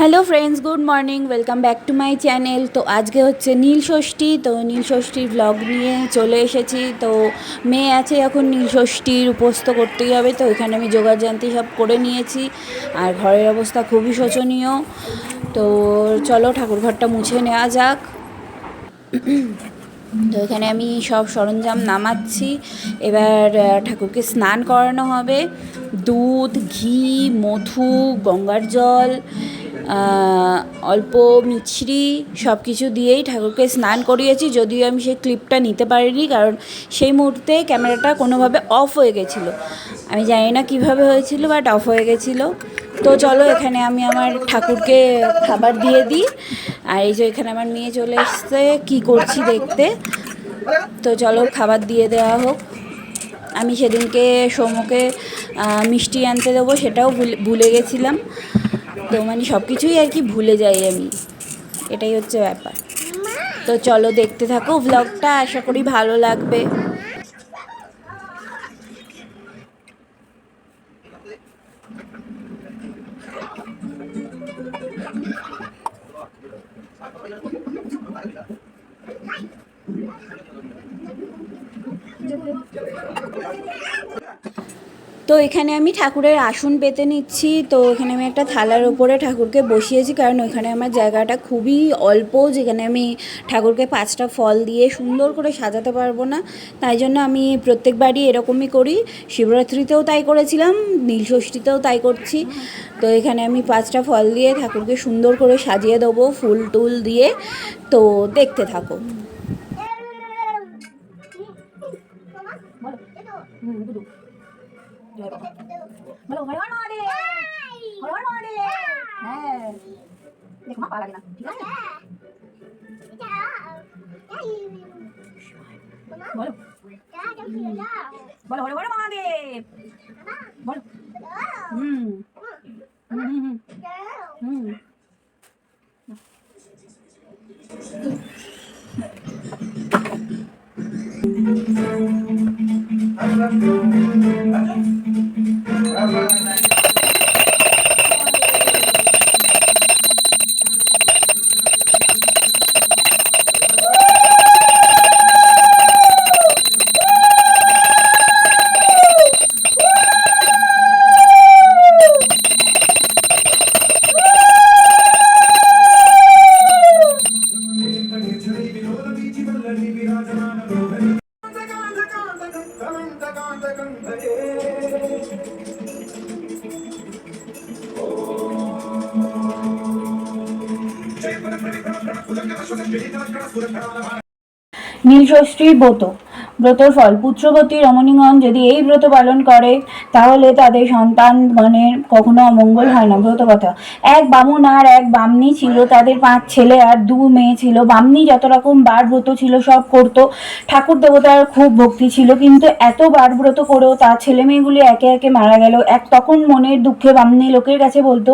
Hello friends good morning welcome back to my channel তো আজকে হচ্ছে নীল ষষ্ঠী, তো নীল ষষ্ঠীর ব্লগ নিয়ে চলে এসেছি। তো মেয়ে আছে এখন নীল ষষ্ঠীর উপস্ত করতেই হবে। তো এখানে আমি যোগাযান্তি সব করে নিয়েছি। আর ঘরের অবস্থা খুবই শোচনীয়। তো চলো ঠাকুরঘরটা মুছে নেওয়া যাক। তো এখানে আমি সব সরঞ্জাম নামাচ্ছি। এবার ঠাকুরকে স্নান করানো হবে। দুধ, ঘি, মধু, গঙ্গার জল অল্প মিছরি সব কিছু দিয়েই ঠাকুরকে স্নান করিয়েছি, যদিও আমি সেই ক্লিপটা নিতে পারিনি, কারণ সেই মুহূর্তে ক্যামেরাটা কোনোভাবে অফ হয়ে গেছিল। আমি জানি না কীভাবে হয়েছিল বাট অফ হয়ে গেছিল। তো চলো, এখানে আমি আমার ঠাকুরকে খাবার দিয়ে দিই। আর এই যে এখানে আমার মেয়ে চলে এসছে, কি করছি দেখতে। তো চলো, খাবার দিয়ে দেওয়া হোক। আমি সেদিনকে সোমকে মিষ্টি আনতে দেবো, সেটাও ভুলে গেছিলাম। তো মানে সব কিছুই আর কি ভুলে যাই আমি। এটাই হচ্ছে ব্যাপার। তো চলো দেখতে থাকো ভ্লগটা আশা করি ভালো লাগবে। তো এখানে আমি ঠাকুরের আসন পেতে নিচ্ছি তো এখানে আমি একটা থালার ওপরে ঠাকুরকে বসিয়েছি কারণ ওইখানে আমার জায়গাটা খুবই অল্প যেখানে আমি ঠাকুরকে পাঁচটা ফল দিয়ে সুন্দর করে সাজাতে পারব না তাই জন্য আমি প্রত্যেকবারই এরকমই করি শিবরাত্রিতেও তাই করেছিলাম নীলষষ্ঠীতেও তাই করছি তো এখানে আমি পাঁচটা ফল দিয়ে ঠাকুরকে সুন্দর করে সাজিয়ে দেবো ফুল টুল দিয়ে তো দেখতে থাকো বলো হরে হর মহাদেব হরে হর মহাদেব হ্যাঁ দেখো মা পা লাগে না ঠিক আছে বলো বলো হরে হর মহাদেব বলো হুম হুম হুম হুম নীলষষ্ঠীর ব্রত ব্রতর ফল। পুত্রবতী রমণীগণ যদি এই ব্রত পালন করে, তাহলে তাদের সন্তানগণের কখনো অমঙ্গল হয় না ব্রত কথা এক বামুন আর এক বামনি ছিল, তাদের পাঁচ ছেলে আর দু মেয়ে ছিল। বামনি যত রকম বার ব্রত ছিল, সব করতো। ঠাকুর দেবতার খুব ভক্তি ছিল, কিন্তু এত বার ব্রত করেও তার ছেলে মেয়েগুলি একে একে মারা গেল। এক তখন মনের দুঃখে বামনি লোকের কাছে বলতো,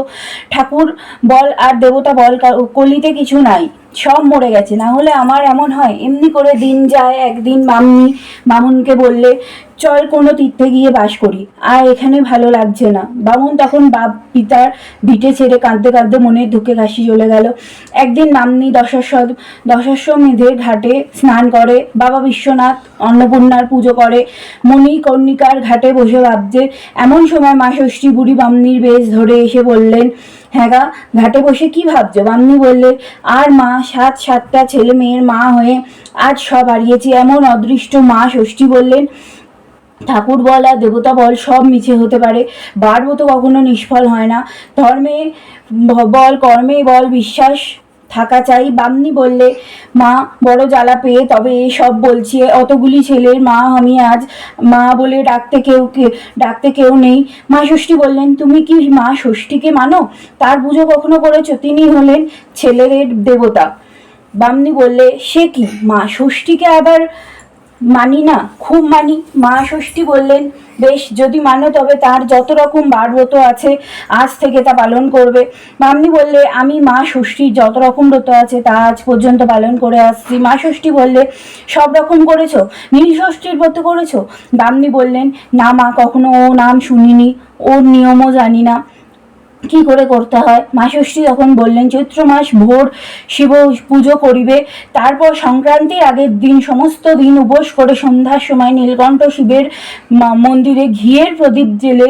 ঠাকুর, বল আর দেবতা বল কলিতে কিছু নাই। সব মরে গেছে। না হলে আমার এমন হয়। এমনি করে দিন যায়, একদিন মামনি মামুনকে বললে, চল কোনো তীর্থে গিয়ে বাস করি। আর এখানে ভালো লাগছে না। বামুন তখন বাপ পিতার ভিটে ছেড়ে কাঁদতে কাঁদতে মনের দুঃখে ঘাসি চলে গেল। একদিন মামনি দশাশ্বর দশাশ্বমেধের ঘাটে স্নান করে, বাবা বিশ্বনাথ অন্নপূর্ণার পুজো করে। মণি কর্ণিকার ঘাটে বসে ভাবছে, এমন সময় মা ষষ্ঠী বুড়ি বামনির বেশ ধরে এসে বললেন হ্যাঁ ঘাটে বসে কি ভাবছ? বামনি বললে, আর মা, সাত সাতটা ছেলে মেয়ের মা হয়ে আজ সব হারিয়েছি, এমন অদৃষ্ট মা ষষ্ঠী বললেন। ঠাকুর বল আর দেবতা বল, সব মিছে হতে পারে। বারবো তো কখনো নিষ্ফল হয় না। ধর্মে বল, কর্মে বল, বিশ্বাস থাকা চাই। বামনি বললে, মা, বড় জ্বালা পেয়ে তবে সব বলছি। অতগুলি ছেলের মা আমি আজ। মা বলে ডাকতে কেউ ডাকতে কেউ নেই। মা ষষ্ঠী বললেন, তুমি কি মা ষষ্ঠীকে মানো? তার পুজো কখনো করেছ? তিনি হলেন ছেলেদের দেবতা। বামনি বললে, সে কি? মা ষষ্ঠীকে আবার মানি না? খুব মানি। মা ষষ্ঠী বললেন, বেশ, যদি মানো তবে তার যত রকম বারব্রত আছে, আজ থেকে তা পালন করবে। মামনি বললে, আমি মা ষষ্ঠীর যত রকম ব্রত আছে, তা আজ পর্যন্ত পালন করে আসছি। মা ষষ্ঠী বললে, সব রকম করেছ? নীল ষষ্ঠীর ব্রত করেছ? দামনি বললেন, না মা, কখনো ও নাম শুনিনি, ওর নিয়মও জানি না। কি করে করতে হয়? মা ষষ্ঠী তখন বললেন, চৈত্র মাস ভোর শিব পুজো করিবে। তারপর সংক্রান্তির আগের দিন সমস্ত দিন উপোস করে সন্ধ্যার সময় নীলকণ্ঠ শিবের মন্দিরে ঘিয়ের প্রদীপ জেলে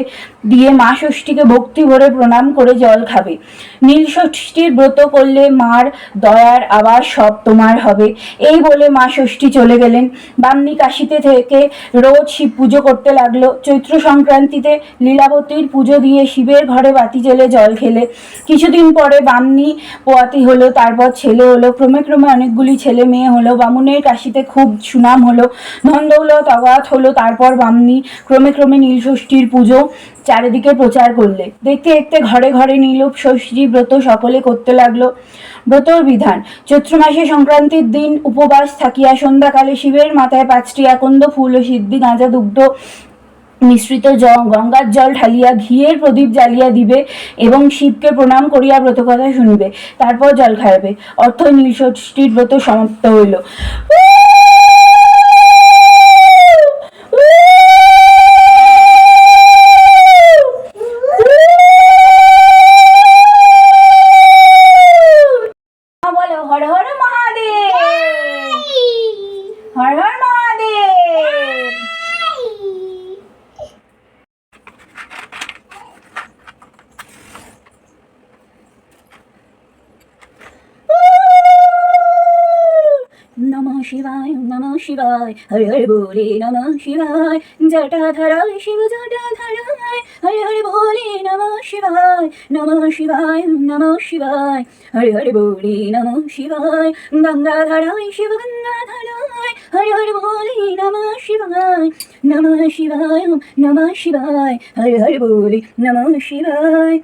দিয়ে মা ষষ্ঠীকে ভক্তি ভরে প্রণাম করে জল খাবে। নীল ষষ্ঠীর ব্রত করলে মার দয়ার আবার সব তোমার হবে। এই বলে মা ষষ্ঠী চলে গেলেন। বামনি কাশিতে থেকে রোজ শিব পুজো করতে লাগল। চৈত্র সংক্রান্তিতে লীলাবতীর পুজো দিয়ে শিবের ঘরে বাতি জেলে জল খেলে কিছুদিন পরে বামনি পোয়াতি হলো, তারপর ছেলে হলো। ক্রমে ক্রমে অনেকগুলি ছেলে মেয়ে হলো। বামুনের কাশিতে খুব সুনাম হলো। ধনদৌলত অগাধ হলো। তারপর বামনি ক্রমে ক্রমে নীলষষ্ঠীর পুজো চারিদিকে প্রচার করলে। দেখতে দেখতে ঘরে ঘরে নীল ষষ্ঠী ব্রত সকলে করতে লাগল। ব্রতর বিধান, চৈত্র মাসে সংক্রান্তির দিন উপবাস থাকিয়া সন্ধ্যাকালে শিবের মাথায় পাঁচটি আকন্দ ফুল ও সিদ্ধি, গাঁজা, দুগ্ধ মিশ্রিত গঙ্গার জল ঢালিয়া ঘিয়ের প্রদীপ জ্বালিয়া দিবে এবং শিবকে প্রণাম করিয়া ব্রতকথা শুনিবে, তারপর জল খাইবে। অর্থ নীলষষ্ঠীর ব্রত সমাপ্ত হইল বলো হর হর মহাদেব হর হর মহাদেব নমঃ শিবায়, নমঃ শিবায়, হরে হরে বলে নমঃ শিবায়। জটাধারায় শিব জটাধারায় হরে হরে বলে নমঃ শিবায়। নমঃ শিবায় নমঃ শিবায়, হরে হরে বলে নমঃ শিবায়। গঙ্গাধারায় শিব গঙ্গাধারায় হরে হরে বলে নমঃ শিবায়। নমঃ শিবায় নমঃ শিবায়, হরে হরে বলে নমঃ শিবায়।